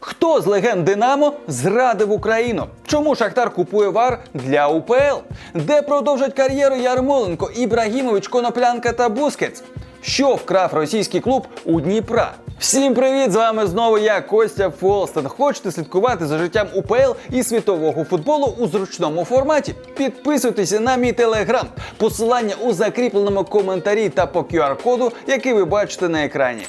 Хто з легенд Динамо зрадив Україну? Чому Шахтар купує вар для УПЛ? Де продовжать кар'єру Ярмоленко, Ібрагімович, Коноплянка та Бускетс? Що вкрав російський клуб у Дніпра? Всім привіт! З вами знову я, Костя Фолстен. Хочете слідкувати за життям УПЛ і світового футболу у зручному форматі? Підписуйтеся на мій телеграм. Посилання у закріпленому коментарі та по QR-коду, який ви бачите на екрані.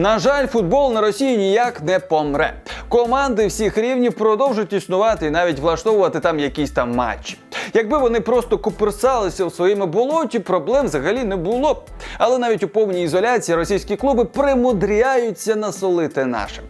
На жаль, футбол на Росії ніяк не помре. Команди всіх рівнів продовжують існувати і навіть влаштовувати там якісь там матчі. Якби вони просто куперсалися в своєму болоті, проблем взагалі не було б. Але навіть у повній ізоляції російські клуби примудряються насолити нашим.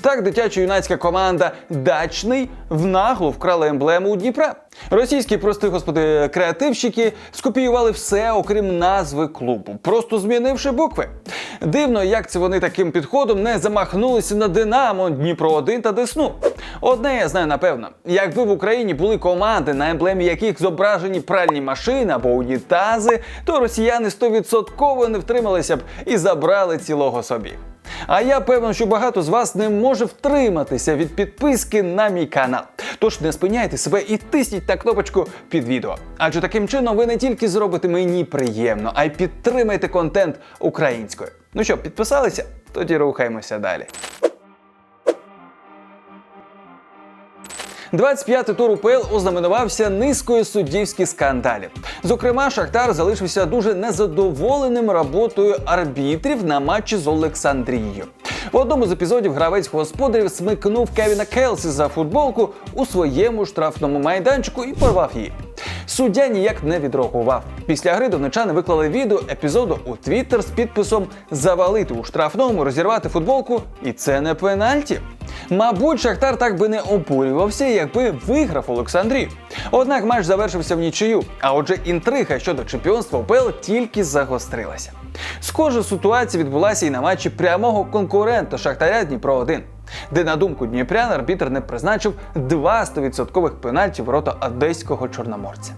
Так, дитячо-юнацька команда Дачний внагло вкрала емблему у Дніпра. Російські прости господи креативщики скопіювали все, окрім назви клубу, просто змінивши букви. Дивно, як це вони таким підходом не замахнулися на Динамо, Дніпро 1 та Десну. Одне я знаю напевно, якби в Україні були команди, на емблемі яких зображені пральні машини або унітази, то росіяни 100% не втрималися б і забрали цілого собі. А я певен, що багато з вас не може втриматися від підписки на мій канал. Тож не спиняйте себе і тисніть на кнопочку під відео. Адже таким чином ви не тільки зробите мені приємно, а й підтримаєте контент українською. Ну що, підписалися? Тоді рухаємося далі. 25-й тур УПЛ ознаменувався низкою суддівських скандалів. Зокрема, Шахтар залишився дуже незадоволеним роботою арбітрів на матчі з Олександрією. В одному з епізодів гравець господарів смикнув Кевіна Келсі за футболку у своєму штрафному майданчику і порвав її. Суддя ніяк не відреагував. Після гри донечани виклали відео епізоду у Твіттер з підписом Завалити у штрафному, розірвати футболку, і це не пенальті. Мабуть, Шахтар так би не обурювався, якби виграв Олександрію. Однак матч завершився в нічию, а отже, інтрига щодо чемпіонства УПЛ тільки загострилася. Схожа ситуація відбулася і на матчі прямого конкурента Шахтаря Дніпро 1 де, на думку Дніпрян, арбітр не призначив два 100% пенальті ворота одеського чорноморця.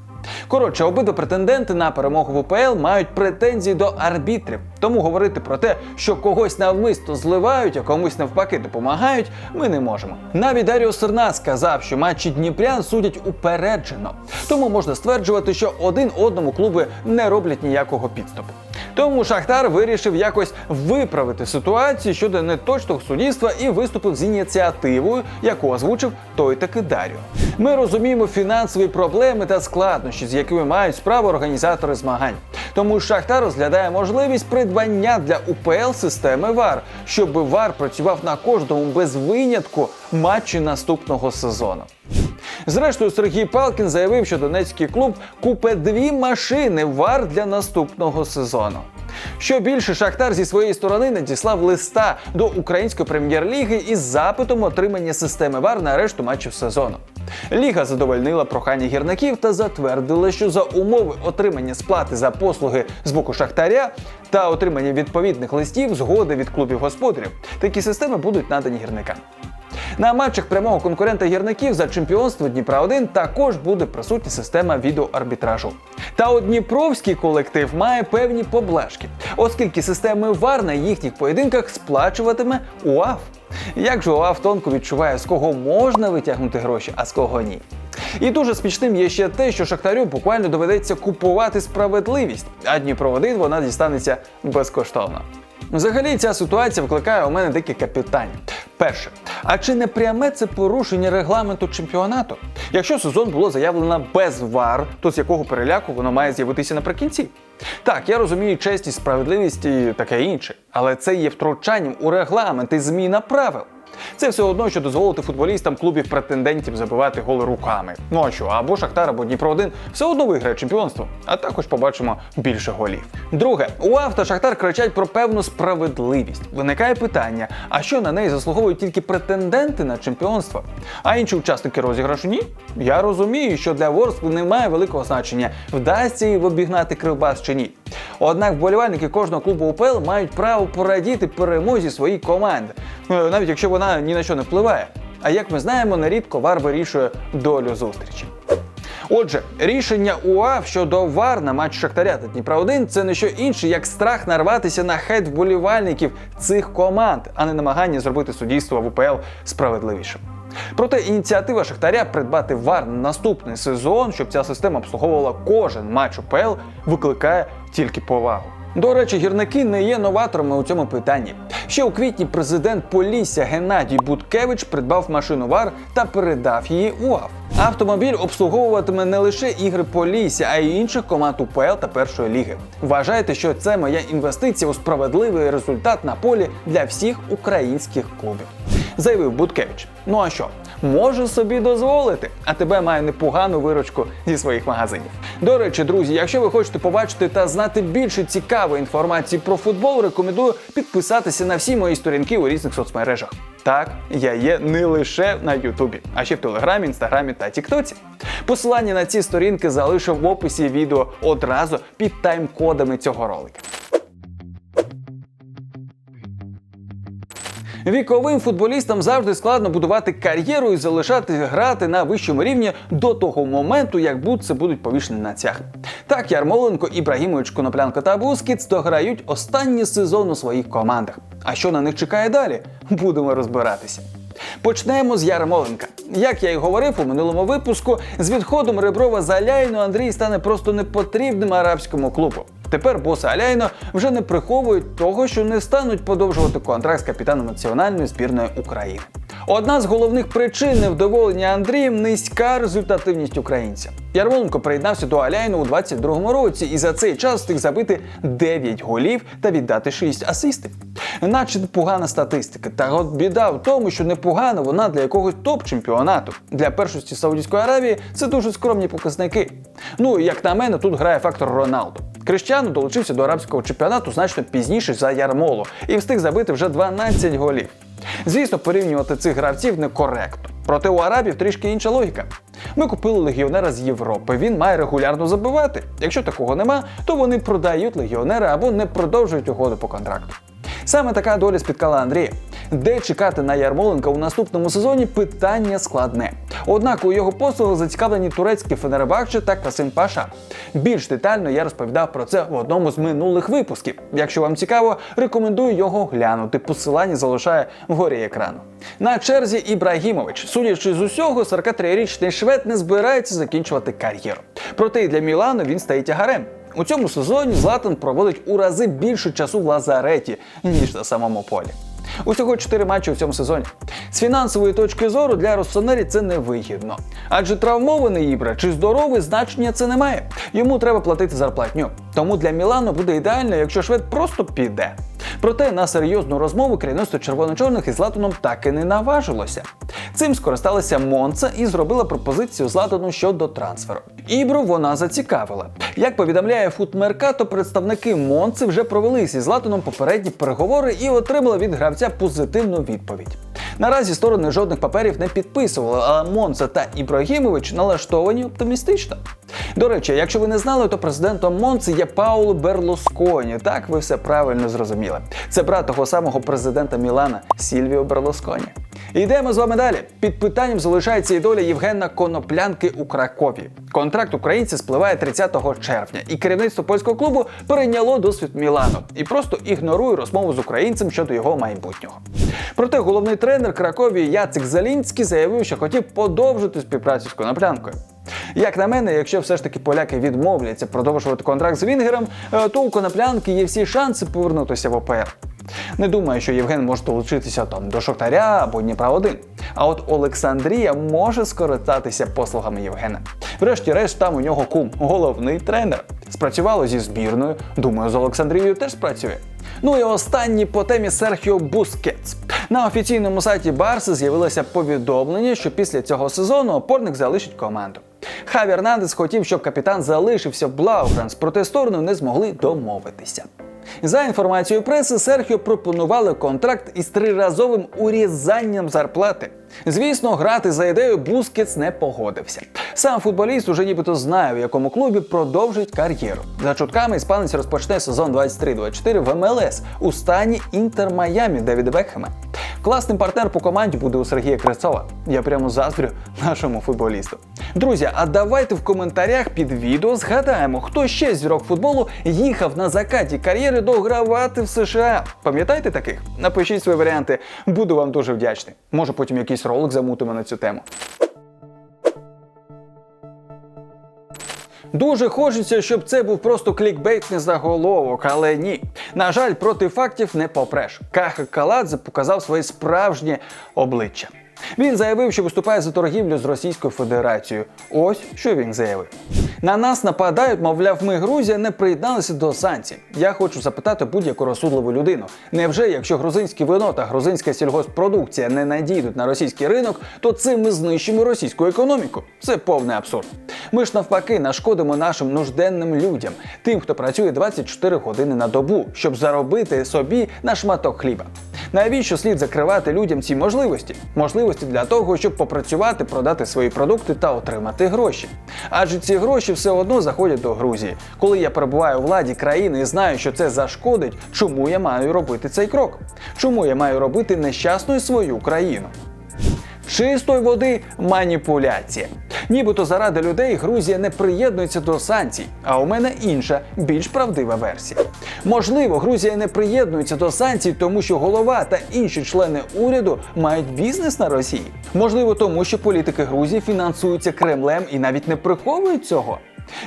Коротше, обидва претенденти на перемогу в УПЛ мають претензії до арбітрів. Тому говорити про те, що когось навмисно зливають, а комусь навпаки допомагають, ми не можемо. Навіть Даріо Серна сказав, що матчі Дніпрян судять упереджено. Тому можна стверджувати, що один одному клуби не роблять ніякого підступу. Тому Шахтар вирішив якось виправити ситуацію щодо неточного суддівства і виступив з ініціативою, яку озвучив той таки Даріо. Ми розуміємо фінансові проблеми та складнощі, з якими мають справу організатори змагань. Тому Шахтар розглядає можливість придбання для УПЛ системи ВАР, щоб ВАР працював на кожному без винятку матчі наступного сезону. Зрештою, Сергій Палкін заявив, що донецький клуб купе дві машини ВАР для наступного сезону. Що більше, Шахтар зі своєї сторони надіслав листа до української прем'єр-ліги із запитом отримання системи ВАР на решту матчів сезону. Ліга задовольнила прохання гірників та затвердила, що за умови отримання сплати за послуги з боку Шахтаря та отримання відповідних листів згоди від клубів господарів, такі системи будуть надані гірникам. На матчах прямого конкурента гірників за чемпіонство Дніпра 1 також буде присутня система відеоарбітражу. Та от Дніпровський колектив має певні поблажки, оскільки системи ВАР на їхніх поєдинках сплачуватиме УАФ. Як же УАФ тонко відчуває, з кого можна витягнути гроші, а з кого ні. І дуже смішним є ще те, що Шахтарю буквально доведеться купувати справедливість, а Дніпро 1 вона дістанеться безкоштовно. Взагалі, ця ситуація викликає у мене декілька питань. Перше, а чи не пряме це порушення регламенту чемпіонату? Якщо сезон було заявлено без вар, то з якого переляку воно має з'явитися наприкінці? Так, я розумію чесність, справедливість і таке інше, але це є втручанням у регламент і зміна правил. Це все одно, що дозволити футболістам клубів претендентів забивати голи руками. Ну а що, або Шахтар, або Дніпро 1 все одно виграє чемпіонство, а також побачимо більше голів. Друге, УАФ та Шахтар кричать про певну справедливість. Виникає питання: а що на неї заслуговують тільки претенденти на чемпіонство? А інші учасники розіграшу ні? Я розумію, що для Ворскли немає великого значення, вдасться їй обігнати кривбас чи ні. Однак вболівальники кожного клубу УПЛ мають право порадіти перемозі своїй команди, е, навіть якщо вона ні на що не впливає. А як ми знаємо, нерідко вар вирішує долю зустрічі. Отже, рішення УАВ щодо ВАР на матч Шахтаря та Дніпра 1 це не що інше, як страх нарватися на хейт вболівальників цих команд, а не намагання зробити суддівство в УПЛ справедливішим. Проте ініціатива Шахтаря придбати ВАР на наступний сезон, щоб ця система обслуговувала кожен матч УПЛ, викликає тільки повагу. До речі, гірники не є новаторами у цьому питанні. Ще у квітні президент Полісся Геннадій Буткевич придбав машину ВАР та передав її УАВ. Автомобіль обслуговуватиме не лише ігри Полісся, а й інших команд УПЛ та першої ліги. Вважайте, що це моя інвестиція у справедливий результат на полі для всіх українських клубів. Заявив Буткевич. Ну а що? Може собі дозволити, а тебе має непогану виручку зі своїх магазинів. До речі, друзі, якщо ви хочете побачити та знати більше цікавої інформації про футбол, рекомендую підписатися на всі мої сторінки у різних соцмережах. Так, я є не лише на Ютубі, а ще в Телеграмі, Інстаграмі та Тіктоці. Посилання на ці сторінки залишив в описі відео одразу під тайм-кодами цього ролика. Віковим футболістам завжди складно будувати кар'єру і залишати грати на вищому рівні до того моменту, як бутси будуть повішені на цях. Так Ярмоленко, Ібрагімович, Коноплянко та Бускіц дограють останній сезон у своїх командах. А що на них чекає далі? Будемо розбиратися. Почнемо з Ярмоленка. Як я й говорив у минулому випуску, з відходом Реброва з Аляйну Андрій стане просто непотрібним арабському клубу. Тепер боси Аляйно вже не приховують того, що не стануть подовжувати контракт з капітаном національної збірної України. Одна з головних причин невдоволення Андрієм низька результативність українця. Ярмоленко приєднався до Аляйну у 22-му році і за цей час встиг забити 9 голів та віддати 6 асистів. Наче погана статистика. Та от біда в тому, що непогана вона для якогось топ-чемпіонату. Для першості Саудівської Аравії це дуже скромні показники. Ну як на мене, тут грає фактор Роналду. Криштіану долучився до арабського чемпіонату значно пізніше за Ярмолу і встиг забити вже 12 голів. Звісно, порівнювати цих гравців некоректно. Проте у арабів трішки інша логіка. Ми купили легіонера з Європи. Він має регулярно забивати. Якщо такого нема, то вони продають легіонера або не продовжують угоду по контракту. Саме така доля спіткала Андрія. Де чекати на Ярмоленка у наступному сезоні питання складне. Однак у його послугах зацікавлені турецькі Фенербахче та Касим Паша. Більш детально я розповідав про це в одному з минулих випусків. Якщо вам цікаво, рекомендую його глянути. Посилання залишає вгорі екрану. На черзі Ібрагімович, судячи з усього, 43-річний швед не збирається закінчувати кар'єру. Проте і для Мілану він стає тягарем. У цьому сезоні Златан проводить у рази більше часу в лазареті, ніж на самому полі. Усього 4 матчі у цьому сезоні. З фінансової точки зору для Россонері це невигідно. Адже травмований Ібра чи здоровий значення це не має. Йому треба платити зарплатню. Тому для Мілану буде ідеально, якщо швед просто піде. Проте на серйозну розмову керівництво червоно-чорних із Златаном так і не наважилося. Цим скористалася Монца і зробила пропозицію Златану щодо трансферу. Ібру вона зацікавила. Як повідомляє Футмеркато, представники Монци вже провели зі Златаном попередні переговори і отримали від гравця позитивну відповідь. Наразі сторони жодних паперів не підписували, але Монца та Ібрагімович налаштовані оптимістично. До речі, якщо ви не знали, то президентом Монци є Пауло Берлусконі. Так, ви все правильно зрозуміли. Це брат того самого президента Мілана Сільвіо Берлусконі. Йдемо з вами далі. Під питанням залишається і доля Євгена Коноплянки у Кракові. Контракт українця спливає 30 червня, і керівництво польського клубу перейняло досвід Мілану і просто ігнорує розмову з українцем щодо його майбутнього. Проте головний тренер Кракові Яцик Залінський заявив, що хотів подовжити співпрацю з Коноплянкою. Як на мене, якщо все ж таки поляки відмовляться продовжувати контракт з Вінгером, е, то у Коноплянки є всі шанси повернутися в ОПР. Не думаю, що Євген може долучитися там до Шахтаря або Дніпра 1 А от Олександрія може скористатися послугами Євгена. Врешті-решт, там у нього кум, головний тренер. Спрацювало зі збірною. Думаю, з Олександрією теж спрацює. Ну і останній по темі Серхіо Бускетс. На офіційному сайті Барси з'явилося повідомлення, що після цього сезону опорник залишить команду. Хаві Ернандес хотів, щоб капітан залишився в Блаухранс, проте сторони не змогли домовитися. За інформацією преси, Серхіо пропонували контракт із триразовим урізанням зарплати. Звісно, грати за ідею Бускетс не погодився. Сам футболіст уже нібито знає, в якому клубі продовжить кар'єру. За чутками іспанець розпочне сезон 23-24 в МЛС у стані Інтер Майамі Девіда Бекхема. Класний партнер по команді буде у Сергія Крецова. Я прямо заздрю нашому футболісту. Друзі, а давайте в коментарях під відео згадаємо, хто ще з зірок футболу їхав на закаті кар'єри догравати в США. Пам'ятаєте таких? Напишіть свої варіанти, буду вам дуже вдячний. Може потім якийсь ролик замутимо на цю тему. Дуже хочеться, щоб це був просто клікбейтний заголовок, але ні. На жаль, проти фактів не попреш. Каха Каладзе показав своє справжнє обличчя. Він заявив, що виступає за торгівлю з Російською Федерацією. Ось що він заявив. На нас нападають, мовляв, ми Грузія не приєдналися до санкцій. Я хочу запитати будь-яку розсудливу людину. Невже, якщо грузинське вино та грузинська сільгосппродукція не надійдуть на російський ринок, то цим ми знищимо російську економіку? Це повний абсурд. Ми ж навпаки нашкодимо нашим нужденним людям, тим, хто працює 24 години на добу, щоб заробити собі на шматок хліба. Навіщо слід закривати людям ці можливості? Можливості для того, щоб попрацювати, продати свої продукти та отримати гроші. Адже ці гроші все одно заходять до Грузії. Коли я перебуваю у владі країни і знаю, що це зашкодить, чому я маю робити цей крок? Чому я маю робити нещасною свою країну? Чистої води маніпуляція. Нібито заради людей Грузія не приєднується до санкцій. А у мене інша, більш правдива версія. Можливо, Грузія не приєднується до санкцій, тому що голова та інші члени уряду мають бізнес на Росії. Можливо, тому що політики Грузії фінансуються Кремлем і навіть не приховують цього.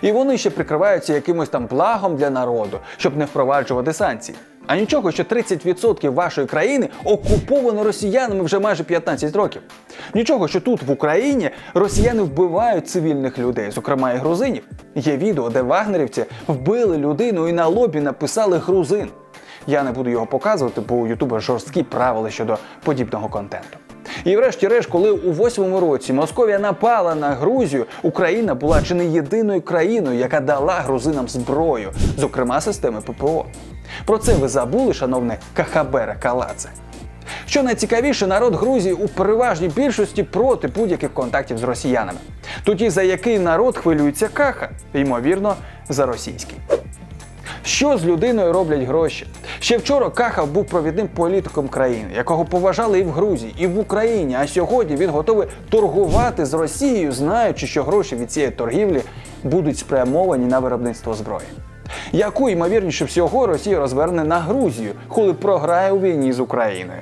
І вони ще прикриваються якимось там благом для народу, щоб не впроваджувати санкції. А нічого, що 30% вашої країни окуповано росіянами вже майже 15 років. Нічого, що тут в Україні росіяни вбивають цивільних людей, зокрема і грузинів. Є відео, де вагнерівці вбили людину і на лобі написали грузин. Я не буду його показувати, бо у Ютуба жорсткі правила щодо подібного контенту. І врешті-решт, коли у восьмому році Московія напала на Грузію, Україна була чи не єдиною країною, яка дала грузинам зброю, зокрема системи ППО. Про це ви забули, шановне Кахабере Каладзе. Що найцікавіше, народ Грузії у переважній більшості проти будь-яких контактів з росіянами. Тоді за який народ хвилюється каха? Ймовірно, за російський. Що з людиною роблять гроші? Ще вчора Кахав був провідним політиком країни, якого поважали і в Грузії, і в Україні. А сьогодні він готовий торгувати з Росією, знаючи, що гроші від цієї торгівлі будуть спрямовані на виробництво зброї. Яку ймовірніше всього Росія розверне на Грузію, коли програє у війні з Україною?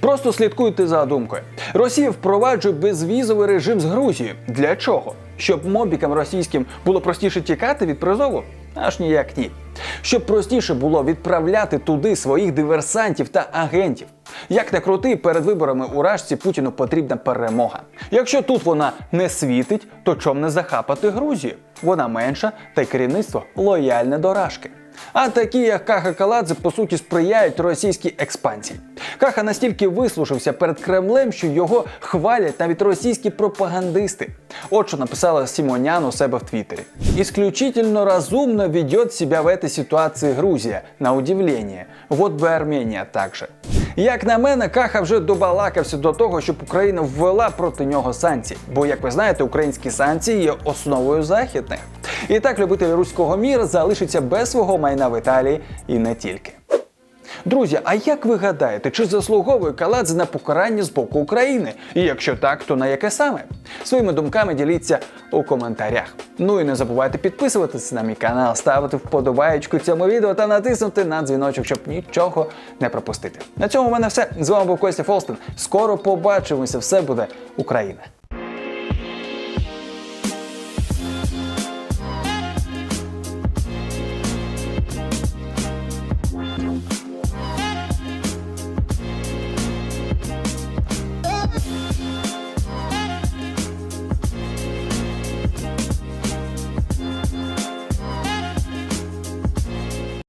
Просто слідкуйте за думкою. Росія впроваджує безвізовий режим з Грузією. Для чого? Щоб мобікам російським було простіше тікати від призову? Аж ніяк ні. Щоб простіше було відправляти туди своїх диверсантів та агентів. Як не крути, перед виборами у Рашці Путіну потрібна перемога. Якщо тут вона не світить, то чом не захапати Грузію? Вона менша, та й керівництво лояльне до Рашки. А такі, як Каха Каладзе, по суті, сприяють російській експансії. Каха настільки вислушався перед Кремлем, що його хвалять навіть російські пропагандисти. От що написала Сімонян у себе в Твіттері. Исключительно разумно ведет себя в этой ситуации Грузія, на удивление. Вот би Арменія также. Як на мене, Каха вже добалакався до того, щоб Україна ввела проти нього санкції. Бо, як ви знаєте, українські санкції є основою західних. І так любитель руського міра залишиться без свого майна в Італії і не тільки. Друзі, а як ви гадаєте, чи заслуговує Каладзе на покарання з боку України? І якщо так, то на яке саме? Своїми думками діліться у коментарях. Ну і не забувайте підписуватися на мій канал, ставити вподобаєчку цьому відео та натиснути на дзвіночок, щоб нічого не пропустити. На цьому в мене все. З вами був Костя Фолстон. Скоро побачимося. Все буде Україна!